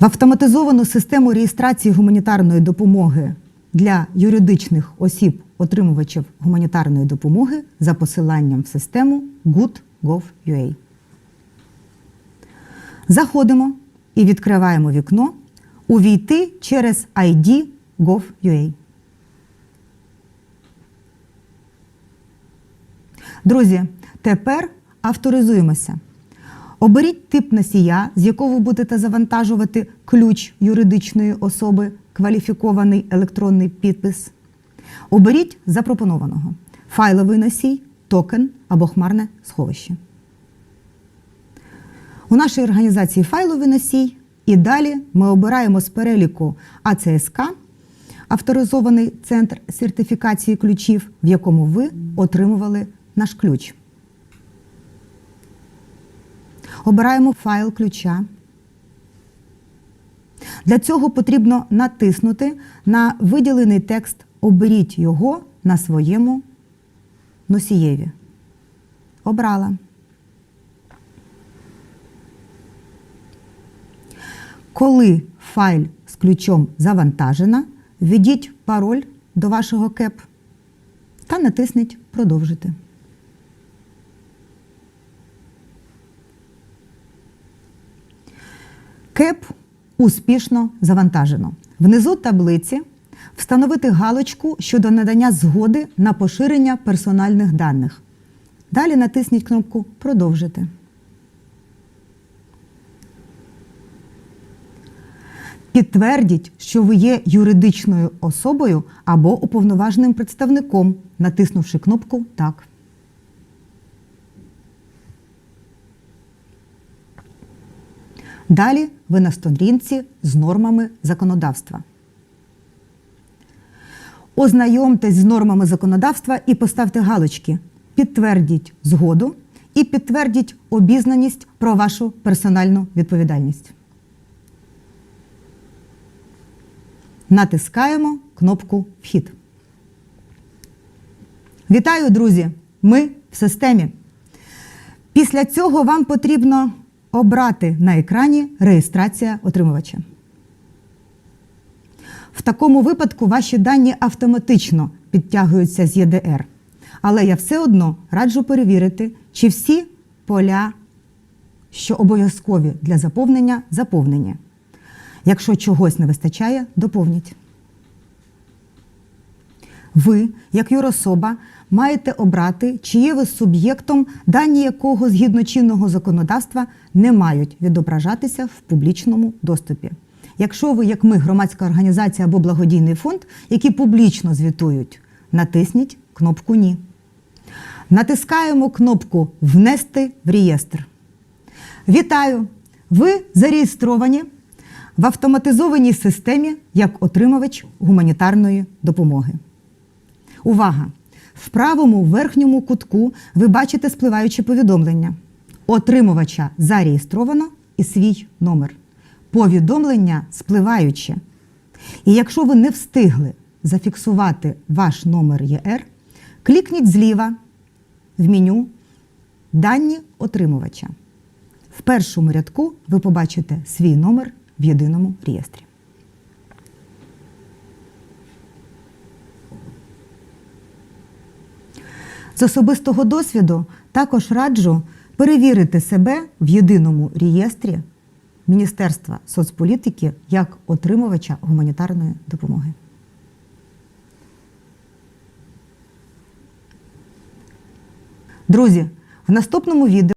В автоматизовану систему реєстрації гуманітарної допомоги для юридичних осіб, отримувачів гуманітарної допомоги за посиланням в систему good.gov.ua. Заходимо і відкриваємо вікно Увійти через ID Gov.ua. Друзі, тепер авторизуємося. Оберіть тип носія, з якого будете завантажувати ключ юридичної особи, кваліфікований електронний підпис. Оберіть запропонованого файловий носій, токен або хмарне сховище. У нашій організації файловий носій, і далі ми обираємо з переліку АЦСК, авторизований центр сертифікації ключів, в якому ви отримували наш ключ. Обираємо файл ключа. Для цього потрібно натиснути на виділений текст Оберіть його на своєму носієві. Обрала. Коли файл з ключом завантажена, введіть пароль до вашого КЕП та натисніть Продовжити. КЕП успішно завантажено. Внизу таблиці встановити галочку щодо надання згоди на поширення персональних даних. Далі натисніть кнопку Продовжити. Підтвердіть, що ви є юридичною особою або уповноваженим представником, натиснувши кнопку Так. Далі ви на сторінці з нормами законодавства. Ознайомтесь з нормами законодавства і поставте галочки. Підтвердіть згоду і підтвердіть обізнаність про вашу персональну відповідальність. Натискаємо кнопку Вхід. Вітаю, друзі! Ми в системі. Після цього вам потрібно обрати на екрані реєстрація отримувача. В такому випадку ваші дані автоматично підтягуються з ЄДР. Але я все одно раджу перевірити, чи всі поля, що обов'язкові для заповнення, заповнені. Якщо чогось не вистачає, доповніть. Ви, як юрособа, маєте обрати, чи є ви суб'єктом, дані якого згідно чинного законодавства не мають відображатися в публічному доступі. Якщо ви, як ми, громадська організація або благодійний фонд, які публічно звітують, натисніть кнопку Ні. Натискаємо кнопку Внести в реєстр. Вітаю! Ви зареєстровані в автоматизованій системі як отримувач гуманітарної допомоги. Увага! В правому верхньому кутку ви бачите спливаюче повідомлення. Отримувача зареєстровано і свій номер. Повідомлення спливаюче. І якщо ви не встигли зафіксувати ваш номер ЄР, клікніть зліва в меню Дані отримувача. В першому рядку ви побачите свій номер в єдиному реєстрі. З особистого досвіду також раджу перевірити себе в єдиному реєстрі Міністерства соцполітики як отримувача гуманітарної допомоги. Друзі, в наступному відео